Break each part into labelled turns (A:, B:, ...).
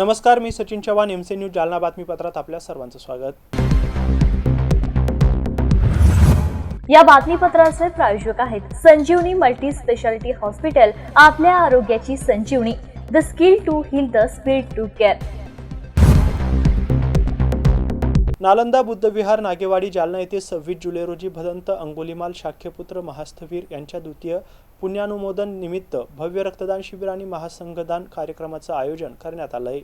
A: नमस्कार मी Sachin Chavan M C news Jalna बातमीपत्रात आपल्या सर्वांचं स्वागत.
B: या बातमीपत्राचे प्रायोजक आहेत संजीवनी मल्टी स्पेशालिटी हॉस्पिटल आपल्या आरोग्याची Sanjeevani the skill to heal the speed to care.
A: Nalanda Buddhavihar Nagewadi Jalna येथे सव्वीस जुलै रोजी भदंत अंगुलीमाल शाख्यपुत्र महास्थवीर यांच्या द्वितीय पुण्यानुमोदन निमित्त भव्य रक्तदान शिबिर आणि महासंघदान कार्यक्रमाचं आयोजन करण्यात आलं आहे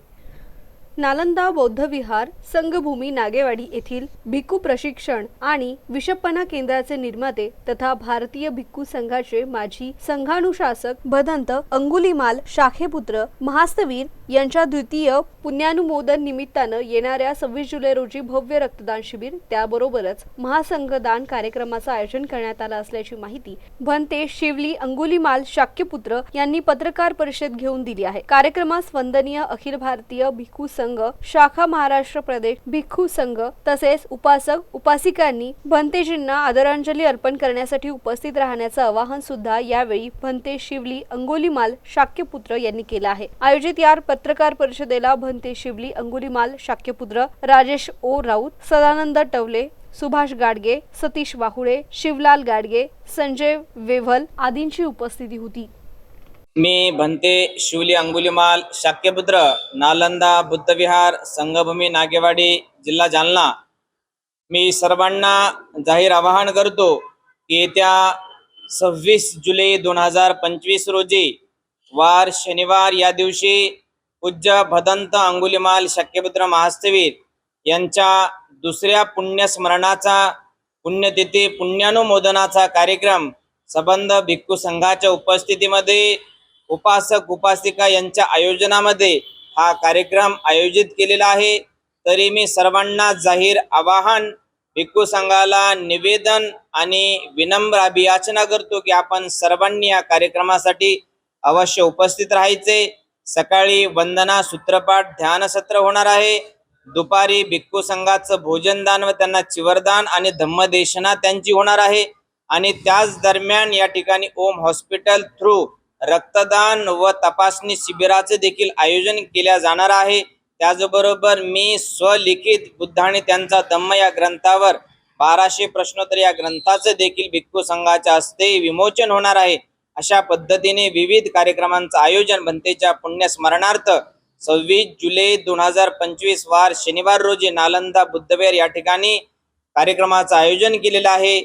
C: नालंदा बौद्ध विहार संघभूमी नागेवाडी येथील भिक्खू प्रशिक्षण आणि विषपना केंद्राचे निर्माते तथा भारतीय भिक्खू संघाचे माजी संघानुशासक भदंत अंगुलीमाल शाखेपुत्र महास्तवीर यांच्या द्वितीय पुण्यानुमोदन निमित्तानं येणाऱ्या सव्वीस जुलै रोजी भव्य रक्तदान शिबिर त्याबरोबरच महासंघदान कार्यक्रमाचं आयोजन करण्यात आलं असल्याची माहिती भंते शिवली अंगुलीमाल शाक्यपुत्र यांनी पत्रकार परिषद घेऊन दिली आहे. कार्यक्रमास वंदनीय अखिल भारतीय भिक्खू संघ शाखा महाराष्ट्र प्रदेश भिक्खू संघ तसेच उपासक उपासिकांनी भंतेजींना आदरांजली अर्पण करण्यासाठी उपस्थित राहण्याचं आवाहन सुद्धा यावेळी भंते शिवली अंगोलीमाल शाक्यपुत्र यांनी केलं आहे. आयोजित या पत्रकार परिषदेला भंते शिवली अंगुलीमाल शाक्यपुत्र राजेश ओ. राऊत सदानंद टवले सुभाष गाडगे सतीश वाहुळे शिवलाल गाडगे संजय वेव्हल आदींची उपस्थिती होती.
D: मी भंते शिवली अंगुलीमाल शाक्यपुत्र नालंदा बुद्धविहार संगभूमी नागेवाडी जिल्हा जालना. मी सर्वांना जाहीर आवाहन करतो की येत्या सव्वीस जुलै दोन हजार पंचवीस रोजी वार शनिवार या दिवशी पूज्य भदंत अंगुलीमाल शक्यभद्र महास्तवीर यांच्या दुसऱ्या पुण्यस्मरणाचा पुण्यतिथी पुण्यानुमोदनाचा कार्यक्रम संबंध भिक्खू संघाच्या उपस्थितीमध्ये उपासक उपासिका यांच्या आयोजनामध्ये हा कार्यक्रम आयोजित केलेला आहे. तरी मी सर्वांना जाहीर आवाहन भिक्खू संघाला निवेदन आणि विनम्र अभियाचना करतो की आपण सर्वांनी या कार्यक्रमासाठी अवश्य उपस्थित राहायचे. सकाळी वंदना सूत्रपाठ ध्यान सत्र होणार आहे. दुपारी भिक्खू संघाचं भोजनदान व त्यांना चिवरदान आणि धम्मदेशना त्यांची होणार आहे. आणि त्याच दरम्यान या ठिकाणी ओम हॉस्पिटल थ्रू रक्तदान व तपासणी शिबिराचे देखील आयोजन केल्या जाणार आहे. त्याचबरोबर मी स्वलिखित बुद्ध आणि त्यांचा धम्म या ग्रंथावर बाराशे प्रश्नोत्तर या ग्रंथाचे देखील भिक्खू संघाच्या हस्ते विमोचन होणार आहे. अशा पद्धतीने विविध कार्यक्रमांचं आयोजन बनतेच्या पुण्यस्मरणार्थ सव्वीस जुलै दोन हजार पंचवीस वार शनिवार रोजी नालंदा बुद्धवेर या ठिकाणी कार्यक्रमाचं आयोजन केलेलं आहे.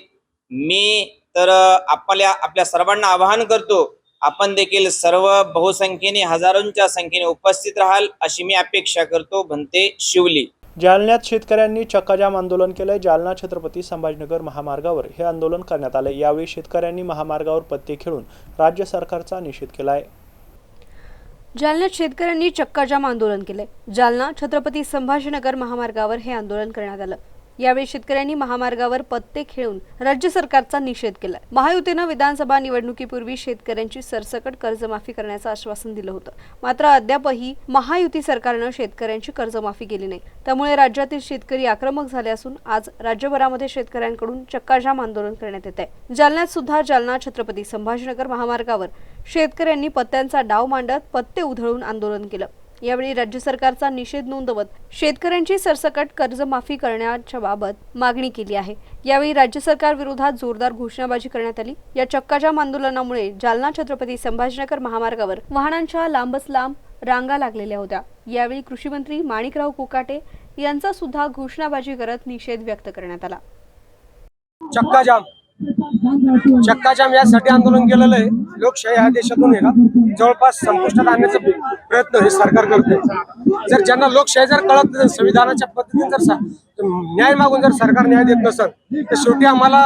D: मी तर आपल्या आपल्या सर्वांना आवाहन करतो आपण देखील सर्व बहुसंख्येने हजारोंच्या संख्येने उपस्थित राहाल अशी मी अपेक्षा करतो भंते शिवली.
A: जालन्यात शेतकऱ्यांनी चक्काजाम आंदोलन केलंय. जालना छत्रपती संभाजीनगर महामार्गावर हे आंदोलन करण्यात आलं यावेळी शेतकऱ्यांनी महामार्गावर पत्ते खेळून राज्य सरकारचा निषेध केला आहे
C: जालन्यात शेतकऱ्यांनी चक्काजाम आंदोलन केलंय. जालना छत्रपती संभाजीनगर महामार्गावर हे आंदोलन करण्यात आलं. यावेळी शेतकऱ्यांनी महामार्गावर पत्ते खेळून राज्य सरकारचा निषेध केला महायुतीनं विधानसभा निवडणुकीपूर्वी शेतकऱ्यांची सरसकट कर्जमाफी करण्याचं आश्वासन दिलं होतं. मात्र अद्यापही महायुती सरकारनं शेतकऱ्यांची कर्जमाफी केली नाही. त्यामुळे राज्यातील शेतकरी आक्रमक झाले असून आज राज्यभरामध्ये शेतकऱ्यांकडून चक्काजाम आंदोलन करण्यात येत आहे. जालन्यात सुद्धा जालना छत्रपती संभाजीनगर महामार्गावर शेतकऱ्यांनी पत्त्यांचा डाव मांडत पत्ते उधळून आंदोलन केलं. यावेळी राज्य सरकारचा निषेध नोंदवत शेतकऱ्यांची सरसकट कर्जमाफी करण्याच्या बाबत मागणी केली आहे. यावेळी राज्य सरकार विरोधात जोरदार घोषणाबाजी करण्यात आली. या चक्काजाम आंदोलनामुळे जालना छत्रपती संभाजीनगर महामार्गावर वाहनांच्या लांबच लांब रांगा लागलेल्या होत्या. यावेळी कृषी मंत्री माणिकराव कोकाटे यांचा सुद्धा घोषणाबाजी करत निषेध व्यक्त करण्यात आला.
E: चक्काजाम. चक्काजाम यासाठी आंदोलन केलेलं आहे. लोकशाही हा देशातून आहे का जवळपास संपुष्टात आणण्याचा प्रयत्न हे सरकार करते जर ज्यांना लोकशाही जर कळत नसेल, संविधानाच्या पद्धतीने जर न्याय मागून जर सरकार न्याय देत नसेल तर शेवटी आम्हाला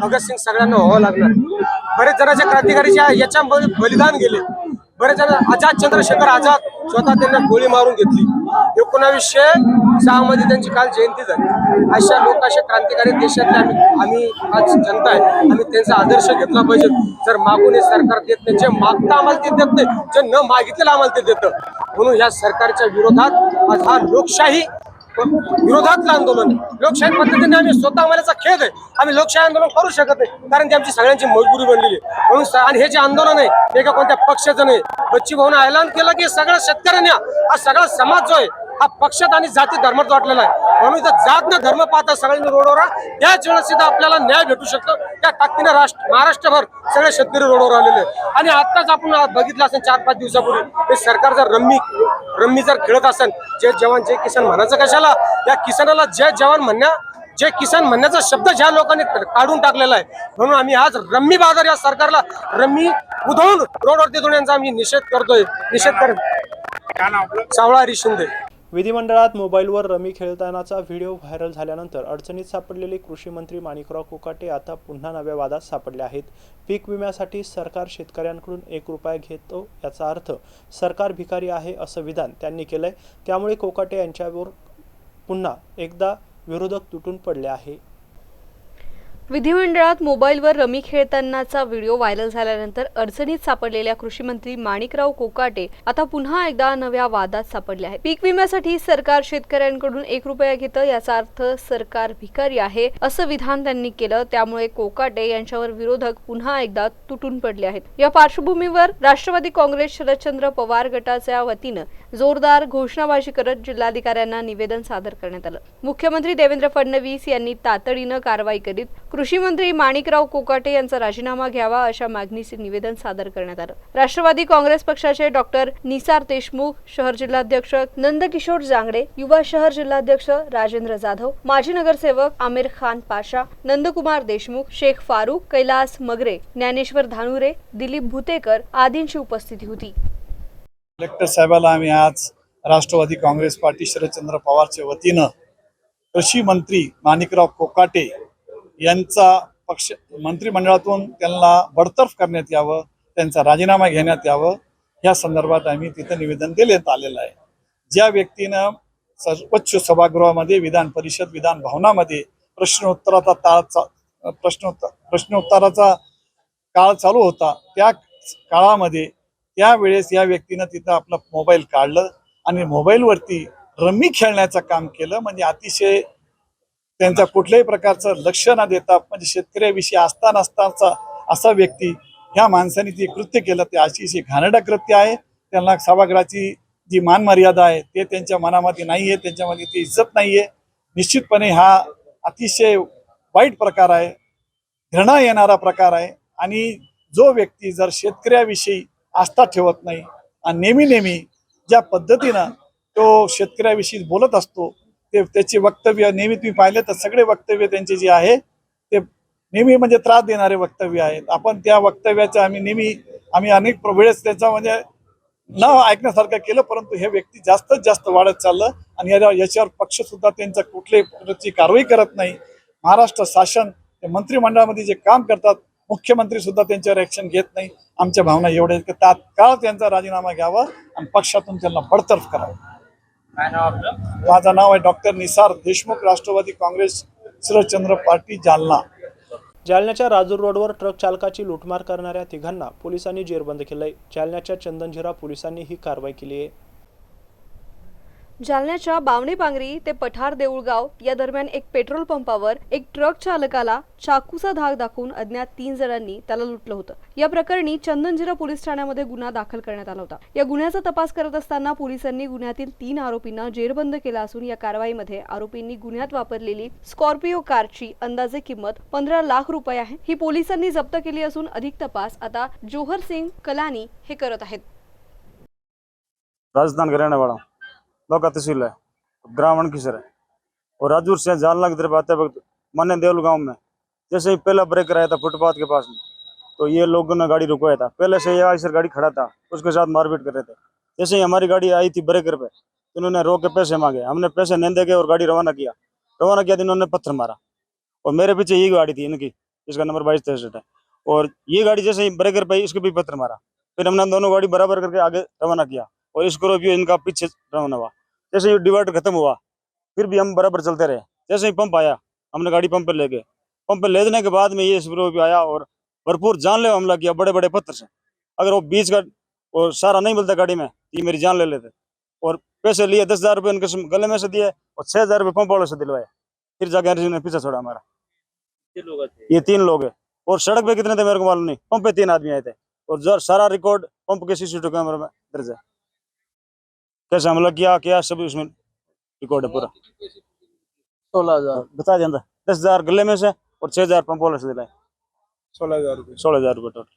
E: भगतसिंग सगळ्यांना व्हावं लागणार. बरेच जणांच्या क्रांतिकारीच्या याच्यामध्ये बलिदान गेले. बरेच जण आझाद चंद्रशेखर आझाद स्वतः त्यांना गोळी मारून घेतली. एकोणावीसशे सहा मध्ये त्यांची काल जयंती झाली. अशा लोक अशा क्रांतिकारी देशातले आम्ही आम्ही आज जनता आहे. आम्ही त्यांचा आदर्श घेतला पाहिजे. जर मागून हे सरकार देत नाही जे मागता आम्हाला ते देत नाही. जे न मागितलेलं आम्हाला ते देतं. म्हणून या सरकारच्या विरोधात आज हा लोकशाही विरोधातलं आंदोलन लोकशाही पद्धतीने आम्ही स्वतः आम्हाला खेळ आहे. आम्ही लोकशाही आंदोलन करू शकत नाही. कारण ती आमची सगळ्यांची मजबुरी बनलेली आहे. म्हणून आणि हे जे आंदोलन आहे ते एका कोणत्या पक्षाचं नाही. बच्ची भाऊन ऐलान केलं की सगळ्या शेतकऱ्यांनी हा सगळा समाज जो आहे हा पक्षात आणि जाती धर्मात वाटलेला आहे. म्हणून इथं जात ना धर्म पाहता सगळ्यांनी रोडवर. त्याच वेळेस सुद्धा आपल्याला न्याय भेटू शकतो. त्या ताकदीने राष्ट्र महाराष्ट्रभर सगळे शेतकरी रोडवर आलेले. आणि आताच आपण बघितलं असेल चार पाच दिवसापूर्वी हे सरकार जर रम्मी रम्मी जर खेळत असेल जे जवान जे किसान म्हणायचं कशाला? या किसानाला जय जवान म्हणण्या जे किसान म्हणण्याचा शब्द ज्या लोकांनी काढून टाकलेला आहे. म्हणून आम्ही आज रम्मी बाजार या सरकारला रम्मी उधळून रोडवरती येऊन यांचा आम्ही निषेध करतोय. निषेध कर सावळा हरी शिंदे.
A: विधिमंडळात मोबाईलवर रमी खेळतानाचा व्हिडिओ व्हायरल झाल्यानंतर अडचणीत सापडलेले कृषी मंत्री माणिकराव कोकाटे आता पुन्हा नव्या वादात सापडले आहेत. पीक विम्यासाठी सरकार शेतकऱ्यांकडून एक रुपया घेतो याचा अर्थ सरकार भिकारी आहे असं विधान त्यांनी केलंय. त्यामुळे कोकाटे यांच्यावर पुन्हा एकदा विरोधक तुटून पडले आहे.
C: विधिमंडळात मोबाईलवर रमी खेळतानाचा व्हिडिओ व्हायरल झाल्यानंतर अडचणीत सापडलेल्या कृषी मंत्री माणिकराव कोकाटे आता पुन्हा एकदा नव्या वादात सापडले आहेत. पीक विम्यासाठी सरकार शेतकऱ्यांकडून एक रुपया घेतं याचा अर्थ सरकार भिकारी आहे असं विधान त्यांनी केलं. त्यामुळे कोकाटे यांच्यावर विरोधक पुन्हा एकदा तुटून पडले आहेत. या पार्श्वभूमीवर राष्ट्रवादी काँग्रेस शरदचंद्र पवार गटाच्या वतीनं जोरदार घोषणाबाजी करत जिल्हाधिकाऱ्यांना निवेदन सादर करण्यात आलं. मुख्यमंत्री देवेंद्र फडणवीस यांनी तातडीनं कारवाई करीत कृषी मंत्री माणिकराव कोकाटे यांचा राजीनामा घ्यावा अशा मागणीचे निवेदन सादर करण्यात आलं. राष्ट्रवादी काँग्रेस पक्षाचे डॉक्टर निसार देशमुख शहर जिल्हाध्यक्ष नंदकिशोर जांगडे युवा शहर जिल्हाध्यक्ष राजेंद्र जाधव माजी नगरसेवक आमिर खान पाशा नंदकुमार देशमुख शेख फारूक कैलास मगरे ज्ञानेश्वर धानुरे दिलीप भुतेकर आदींची उपस्थिती होती.
F: कलेक्टर साहेबाला आम्ही आज राष्ट्रवादी काँग्रेस पार्टी शरदचंद्र पवारच्या वतीनं कृषी मंत्री माणिकराव कोकाटे यांचा पक्ष मंत्रिमंडळातून त्यांना बडतर्फ करण्यात यावं त्यांचा राजीनामा घेण्यात यावं या संदर्भात आम्ही तिथं निवेदन देण्यात आलेलं आहे. ज्या व्यक्तीनं सर्वोच्च सभागृहामध्ये विधान परिषद विधान भवनामध्ये प्रश्नोत्तराचा ताळ चा प्रश्नोत्तर प्रश्नोत्तराचा काळ चालू होता त्या काळामध्ये त्यावेळेस या व्यक्तीनं तिथं आपला मोबाईल काढलं आणि मोबाईलवरती रमी खेळण्याचं काम केलं. म्हणजे अतिशय त्यांचा कुठल्याही प्रकारचं लक्ष न देता म्हणजे शेतकऱ्याविषयी आस्था नसताचा असा व्यक्ती ह्या माणसाने जे कृत्य केलं ते अतिशय घाणेरडं कृत्य आहे. त्यांना सभागृहाची जी मान मर्यादा आहे ते त्यांच्या मनामध्ये नाही आहे त्यांच्यामध्ये ती इज्जत नाही आहे निश्चितपणे हा अतिशय वाईट प्रकार आहे घृणा येणारा प्रकार आहे. आणि जो व्यक्ती जर शेतकऱ्याविषयी आस्था ठेवत नाही. आणि नेहमी नेहमी ज्या पद्धतीनं तो शेतकऱ्याविषयी बोलत असतो ते त्याचे वक्तव्य नेहमी तुम्ही पाहिले तर सगळे वक्तव्य त्यांचे जे आहे ते नेहमी म्हणजे त्रास देणारे वक्तव्य आहेत. आपण त्या वक्तव्याच्या आम्ही नेहमी आम्ही अनेक वेळेस त्याचा म्हणजे न ऐकण्यासारखं केलं परंतु हे व्यक्ती जास्तच जास्त वाढत चाललं आणि याच्यावर पक्ष सुद्धा त्यांचा कुठल्याही कारवाई करत नाही. महाराष्ट्र शासन मंत्रिमंडळामध्ये जे काम करतात मुख्यमंत्री सुद्धा त्यांच्यावर ऍक्शन घेत नाही. आमच्या भावना एवढ्या आहेत की तात्काळ त्यांचा राजीनामा घ्यावा आणि पक्षातून त्यांना बडतर्फ करावं. माझं नाव आहे डॉक्टर निसार देशमुख राष्ट्रवादी काँग्रेस शरदचंद्र पार्टी जालना.
A: जालन्याच्या राजूर रोडवर ट्रक चालकाची लुटमार करणाऱ्या तिघांना पोलिसांनी जेरबंद केलंय. जालन्याच्या चंदनझिरा पोलिसांनी ही कारवाई केली आहे.
C: जालन्याच्या बावणे पांगरी ते पठार देऊळगाव या दरम्यान एक पेट्रोल पंपावर एक ट्रक चालकाला चाकूचा धाक दाखवून अज्ञात तीन जणांनी त्याला लुटलं होतं. या प्रकरणी चंदनझिरा पोलीस ठाण्यामध्ये गुन्हा दाखल करण्यात आला होता. या गुन्ह्याचा तपास करत असताना पोलिसांनी गुन्ह्यातील तीन आरोपींना जेरबंद केला असून या कारवाईमध्ये आरोपींनी गुन्ह्यात वापरलेली स्कॉर्पिओ कारची अंदाजे किंमत पंधरा लाख रुपये आहे. ही पोलिसांनी जप्त केली असून अधिक तपास आता जोहर सिंग कलानी हे करत आहेत.
G: राजस्थान का लौका तहसील है। ग्राम अणकिसर है। और राजूर से जालना की तरफ़ आते वक्त मन्ने देवल गाँव में। जैसे ही पहला ब्रेक आया था फुटपाथ के पास में तो ये लोगों ने गाड़ी रुकवाया था। पहले से ये आयसर गाड़ी खड़ा था, उसके साथ मारपीट कर रहे थे। जैसे ही हमारी गाड़ी आई थी ब्रेकर पे तो इन्होंने रोक के पैसे मांगे। हमने पैसे नहीं दे के और गाड़ी रवाना किया। रवाना किया तो इन्होंने पत्थर मारा। और मेरे पीछे ये गाड़ी थी इनकी, जिसका नंबर बाईस तिरसठ है। और ये गाड़ी जैसे ही ब्रेकर पे इसको भी पत्थर मारा। फिर हमने दोनों गाड़ी बराबर करके आगे रवाना किया। और इसको स्कॉर्पियो इनका पीछे रवाना हुआ। जैसे ही डिवाइडर खत्म हुआ फिर भी हम बराबर चलते रहे। जैसे ही पंप आया हमने गाड़ी पंप पे ले गए। पंप पे ले देने के बाद में ये स्कॉर्पियो आया और भरपूर जानलेवा हमला किया बड़े बड़े पत्थर से। अगर वो बीच का और सारा नहीं मिलता गाड़ी में ये मेरी जान ले लेते। और पैसे लिए दस हज़ार रुपये उनके गले में से दिए और छह हज़ार रुपये पंप वालों से दिलवाए। फिर जाकर ने पीछा छोड़ा हमारा। ये तीन लोग है। और सड़क पे कितने थे मेरे को मालूम नहीं। पंप पे तीन आदमी आए थे। और जो सारा रिकॉर्ड पंप के सीसीटीवी कैमरे में दर्ज है। कैसे हमला किया क्या सब उसमें रिकॉर्ड है पूरा?
E: सोलह हजार।
G: बता दें दस हजार गले में से और छह हजार पंप वालों से दिलाए।
E: सोलह हजार रुपये।
G: सोलह हजार रुपये टोटल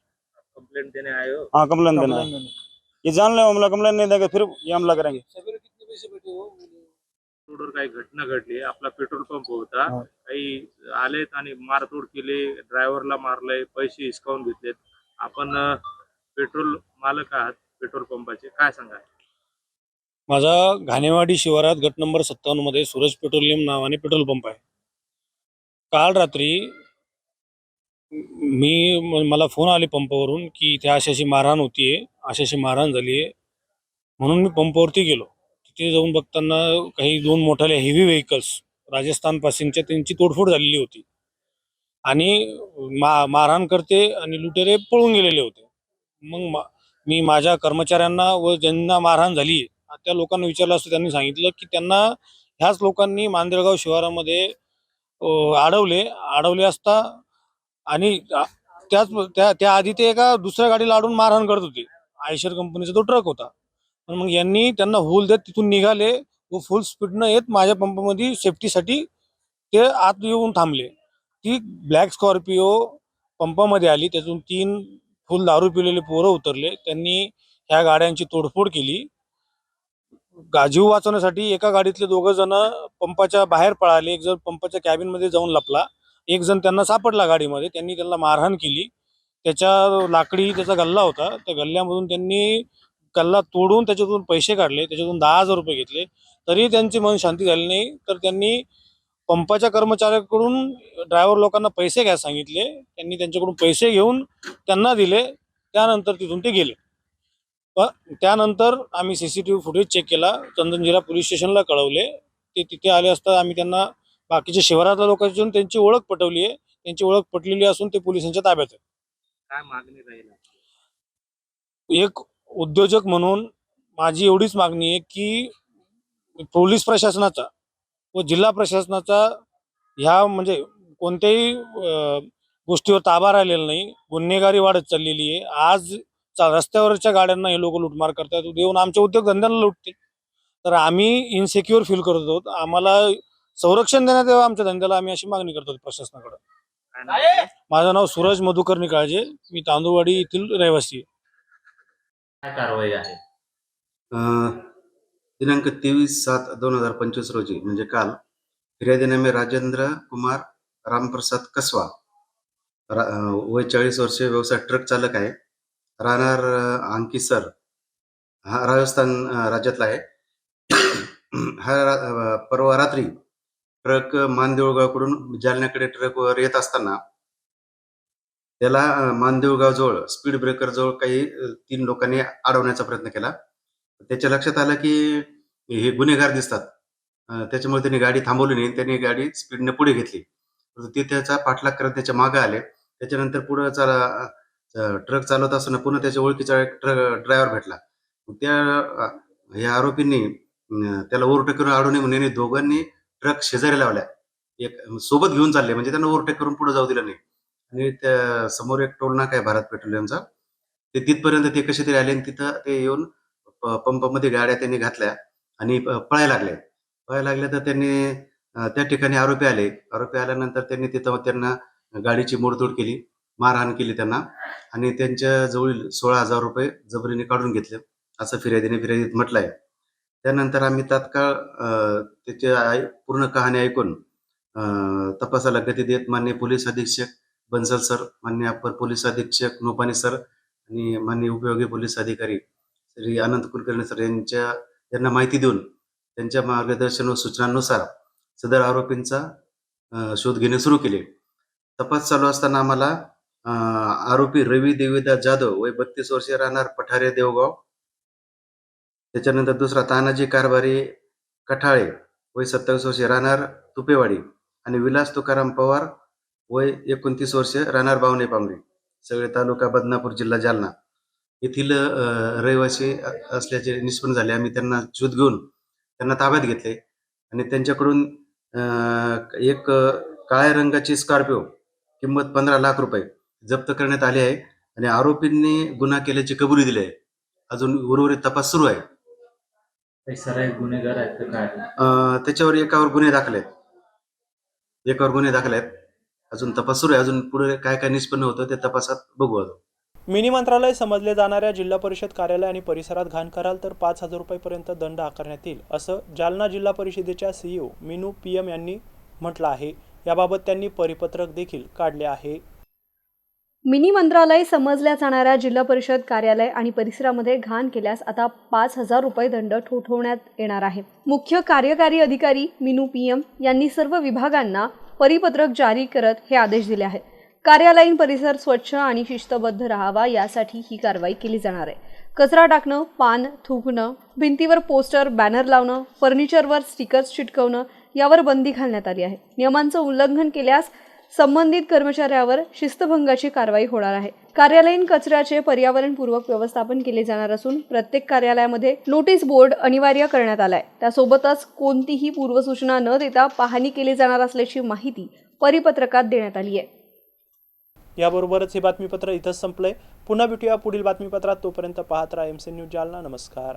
D: कंप्लेंट देने आए हो?
G: हाँ कंप्लेन देना है ये जान ले हमला कंप्लेन नहीं देंगे फिर ये हमला करेंगे।
H: रोडवर काही घटना घडली आपला पेट्रोल पंप होता काही आलेत आणि मारतोड केली ड्रायव्हरला मारलंय पैसे हिसकावून घेतलेत. आपण पेट्रोल मालक आहात पेट्रोल पंपाचे काय सांगा
I: माझा घाणेवाडी शिवारात गट नंबर सत्तावन्नमध्ये सूरज पेट्रोलियम नावाने पेट्रोल पंप आहे. काल रात्री मी मला फोन आले पंपावरून की इथे अशाशी मारहाण होतीये अशाशी मारहाण झाली आहे म्हणून मी पंपावरती गेलो. तिथे जाऊन बघताना काही दोन मोठाले हेवी व्हेकल्स राजस्थानपासूनच्या त्यांची तोडफोड झालेली होती. आणि मा मारहाण करते आणि लुटेरे पळून गेलेले होते. मग मा- मी माझ्या कर्मचाऱ्यांना व ज्यांना मारहाण झाली त्या लोकांना विचारलं असतं त्यांनी सांगितलं की त्यांना ह्याच लोकांनी मांदेळगाव शिवारामध्ये अडवले अडवले असता आणि त्याच त्या त्याआधी ते एका दुसऱ्या गाडीला अडून मारहाण करत होते. आयशर कंपनीचा तो ट्रक होता. पण मग यांनी त्यांना होल देत तिथून निघाले व फुल स्पीडनं येत माझ्या पंपामध्ये सेफ्टीसाठी ते आत येऊन थांबले. ती ब्लॅक स्कॉर्पिओ पंपामध्ये आली त्यातून तीन फुल दारू पिलेले पोरं उतरले. त्यांनी ह्या गाड्यांची तोडफोड केली. गाजीव वाचवण्यासाठी एका गाडीतले दोघं जण पंपाच्या बाहेर पळाले. एक जण पंपाच्या कॅबिनमध्ये जाऊन लपला. एक जण त्यांना सापडला गाडीमध्ये. त्यांनी त्यांना मारहाण केली. त्याच्या लाकडी त्याचा गल्ला होता. त्या गल्ल्यामधून त्यांनी गल्ला तोडून त्याच्यातून पैसे काढले. त्याच्यातून दहा हजार रुपये घेतले. तरी त्यांची मन शांती झाली नाही. तर त्यांनी पंपाच्या कर्मचाऱ्याकडून ड्रायव्हर लोकांना पैसे घ्यायला सांगितले. त्यांनी त्यांच्याकडून पैसे घेऊन त्यांना दिले. त्यानंतर तिथून ते गेले. त्यानंतर आम्ही सीसीटीव्ही फुटेज चेक केला. चंदनजिरा पोलीस स्टेशनला कळवले. ते तिथे आले असता आम्ही त्यांना बाकीच्या शिवारातल्या लोकांची त्यांची ओळख पटवली आहे. त्यांची ओळख पटलेली असून ते पोलिसांच्या ताब्यात आहे
H: काय मागणी राहील?
I: एक उद्योजक म्हणून माझी एवढीच मागणी आहे की पोलीस प्रशासनाचा व जिल्हा प्रशासनाचा ह्या म्हणजे कोणत्याही गोष्टीवर ताबा राहिलेला नाही. गुन्हेगारी वाढत चाललेली आहे. आज रस्त्यावरच्या गाड्यांना हे लोक लुटमार करतात देऊन आमच्या उद्योगधंद्यांना लुटते तर आम्ही इनसेक्युअर फील करत आहोत आम्हाला संरक्षण देण्यात यावं आमच्या धंद्याला. आम्ही अशी मागणी करतो प्रशासनाकडे? माझं नाव सूरज मधुकर निकाळजे. मी तांदूळवाडी येथील रहिवासी आहे.
H: काय कारवाई आहे?
J: दिनांक तेवीस सात दोन हजार पंचवीस रोजी म्हणजे काल फिर्यादीनामे राजेंद्र कुमार रामप्रसाद कसवा रा- वय चाळीस वर्षे व्यवसाय ट्रक चालक आहे. राहणार अं, अंकिसर हा राजस्थान राज्यातला आहे. हा परवा रात्री ट्रक मानदेवगावकडून जालन्याकडे ट्रकवर येत असताना त्याला मानदेवगावजवळ स्पीड ब्रेकर जवळ काही तीन लोकांनी अडवण्याचा प्रयत्न केला. त्याच्या लक्षात आलं की हे गुन्हेगार दिसतात. त्याच्यामुळे त्यांनी गाडी थांबवली नाही. त्यांनी गाडी स्पीडने पुढे घेतली. तर ते त्याचा पाठलाग करत त्याच्यामागे आले. त्याच्यानंतर पुढे चाला ट्रक चालवत असताना पुन्हा त्याच्या ओळखीचा एक ट्रक ड्रायव्हर भेटला. त्या या ह्या आरोपींनी त्याला ओव्हरटेक करून अडवणे म्हणून यांनी दोघांनी ट्रक शेजारी लावल्या. एक सोबत घेऊन चालले म्हणजे त्यांना ओव्हरटेक करून पुढे जाऊ दिलं नाही. आणि त्या समोर एक टोल नाका आहे भारत पेट्रोलियमचा. ते तिथपर्यंत ते कसे तरी आले आणि तिथं ते येऊन प- पंपामध्ये गाड्या त्यांनी घातल्या आणि पळायला लागले. पळायला लागले तर त्यांनी त्या ठिकाणी आरोपी आले. आरोपी आल्यानंतर त्यांनी तिथं त्यांना गाडीची मोडतोड केली. मारहाण केली त्यांना. आणि त्यांच्या जवळील सोळा हजार रुपये जबरीने काढून घेतले असं फिर्यादीने फिर्यादीत म्हटलंय. त्यानंतर आम्ही तात्काळ त्याची आय- पूर्ण कहाणी ऐकून तपासाला गती देत मान्य पोलीस अधीक्षक बन्सल सर मान्य अप्पर पोलीस अधीक्षक नोपानी सर आणि मान्य उपयोगी पोलीस अधिकारी श्री अनंत कुलकर्णी सर यांच्या यांना माहिती देऊन त्यांच्या मार्गदर्शन व सूचनांनुसार सदर आरोपींचा शोध घेणे सुरू केले. तपास चालू असताना आम्हाला आरोपी रवी देवीदास जाधव वय बत्तीस वर्षे राहणार पठारे देवगाव. त्याच्यानंतर दुसरा तानाजी कारभारी कठाळे वय सत्तावीस वर्षे राहणार तुपेवाडी आणि विलास तुकाराम पवार वय एकोणतीस वर्षे राहणार बावणे पांगरी सगळे तालुका बदनापूर जिल्हा जालना. येथील रहिवासी असल्याचे निष्पन्न झाले. आम्ही त्यांना शोध घेऊन त्यांना ताब्यात घेतले. आणि त्यांच्याकडून एक काळ्या रंगाची स्कॉर्पिओ किंमत पंधरा लाख रुपये जप्त करण्यात आली आहे आणि आरोपींनी गुन्हा केल्याची कबुली दिली आहे. अजून उर्वरित तपास सुरू आहे.
K: गुन्हेगार आहेत का काय?
J: अं, त्याच्यावर एकावर गुन्हे दाखल आहेत. एकावर गुन्हे दाखल आहेत. अजून तपास सुरू आहे. अजून पुढे काय काय निष्पन्न होतं ते तपासात बघू अजून
A: मिनी मंत्रालय समजले जाणाऱ्या जिल्हा परिषद कार्यालय आणि परिसरात घाण कराल तर पाच हजार रुपयेपर्यंत दंड आकारण्यात येईल असं जालना जिल्हा परिषदेच्या सीईओ मिनू पी एम यांनी म्हटलं आहे. याबाबत त्यांनी परिपत्रक देखील काढले आहे.
C: मिनी मंत्रालय समजल्या जाणाऱ्या जिल्हा परिषद कार्यालय आणि परिसरामध्ये घाण केल्यास आता पाच हजार रुपये दंड ठोठवण्यात येणार आहे. मुख्य कार्यकारी अधिकारी मिनू पी एम यांनी सर्व विभागांना परिपत्रक जारी करत हे आदेश दिले आहेत. कार्यालयीन परिसर स्वच्छ आणि शिस्तबद्ध राहावा यासाठी ही कारवाई केली जाणार आहे. कचरा टाकणं पान थुंकणं भिंतीवर पोस्टर बॅनर लावणं फर्निचरवर स्टिकर्स चिटकवणं यावर बंदी घालण्यात आली आहे. नियमांचं उल्लंघन केल्यास संबंधित कर्मचाऱ्यावर शिस्तभंगाची कारवाई होणार आहे. कार्यालयीन कचऱ्याचे पर्यावरणपूर्वक व्यवस्थापन केले जाणार असून प्रत्येक कार्यालयामध्ये नोटीस बोर्ड अनिवार्य करण्यात आलाय. त्यासोबतच कोणतीही पूर्वसूचना न देता पाहणी केली जाणार असल्याची माहिती परिपत्रकात देण्यात आली आहे.
A: याबरोबरच हे बातमीपत्र इथंच संपलंय. पुन्हा भेटूया पुढील बातमीपत्रात. तोपर्यंत पाहत राहा एम सी न्यूज जालना. नमस्कार.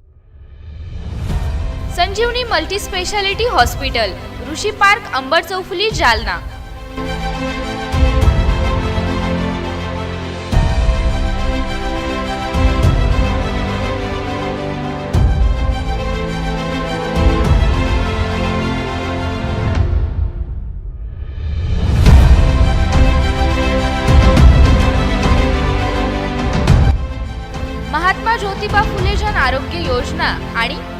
B: Sanjeevani multi speciality hospital Rishi park Ambar चौफुली Jalna. Mahatma Jyotiba Phule Jan Arogya Yojana